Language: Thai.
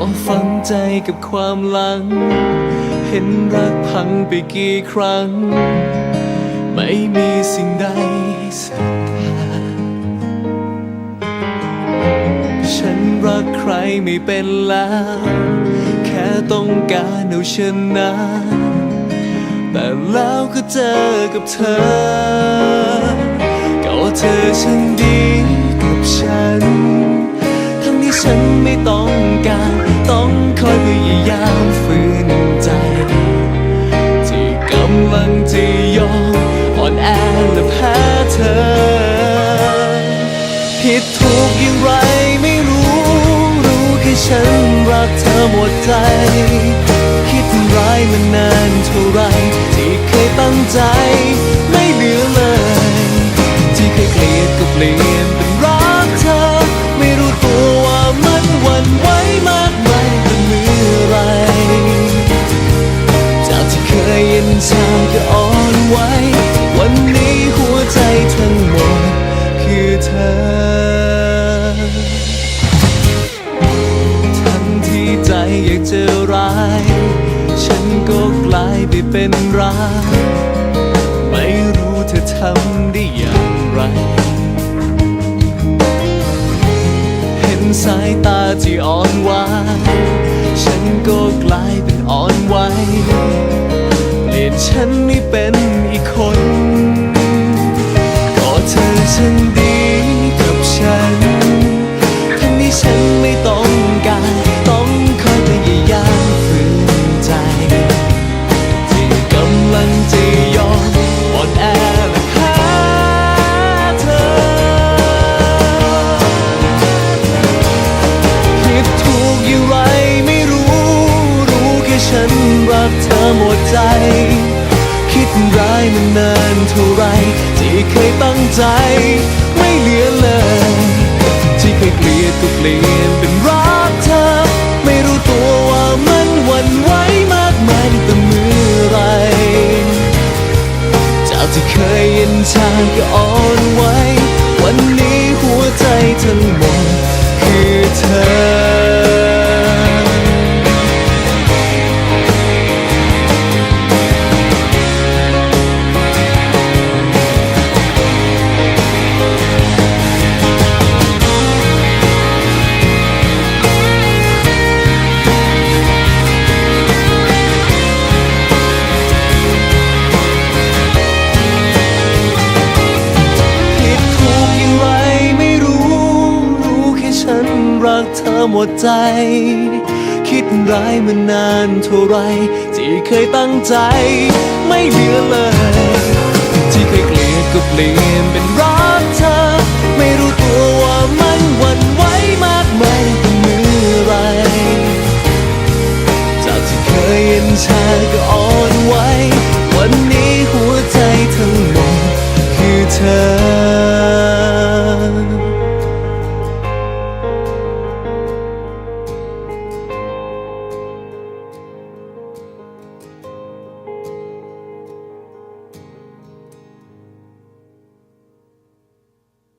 อฝังใจกับความหลัง เห็นรักพังไปกี่ครั้ง ไม่มีสิ่งใดให้ศรัทธาฉันรักใครไม่เป็นแล้ว แค่ต้องการเอาชนะ แต่แล้วก็เจอกับเธอ ก็เธอฉันดีกับฉัน ลังจะยอมอ่อนแอและแพ้เธอ ผิดถูกอย่างไรไม่รู้ รู้แค่ฉันรักเธอหมดใจ คิดร้ายมานาน เคยเย็นชาก็อ่อนไหววันนี้หัวใจทั้งหมดคือเธอ ทั้งที่ใจอยากจะร้าย ฉันก็กลายไปเป็นร้ายไม่รู้เธอทำได้อย่างไร เห็นสายตาที่อ่อนหวานฉันก็กลายเป็น ลี่ยนฉันให้เป็นอีกคนก็เธอฉันดีกับฉันทั้งที่ฉันไม่ต้องการต้องคอยพยายามฝืนใจ ที่กำลังจะยอมอ่อนแอและแพ้เธอผิดถูกอย่างไรไม่รู้ รู้แค่ฉันรักเธอหมดใจ ร้ายมานนานเท่าไรที่เคยตั้งใจ ไม่เหลือเลย ที่เคยเกลียดก็เปลี่ยนเป็นรักเธอ ไม่รู้ตัวว่ามันหวันไหวมากมายแต่เมื่อไร จากที่เคยเย็นชาก็อ่อนไหววันนี้หัวใจทั้งหมดคือเธอ รักเธอหมดใจ คิดร้ายมานานเท่าไร ที่เคยตั้งใจไม่เหลือเลย ที่เคยเกลียดก็เปลี่ยนเป็นรัก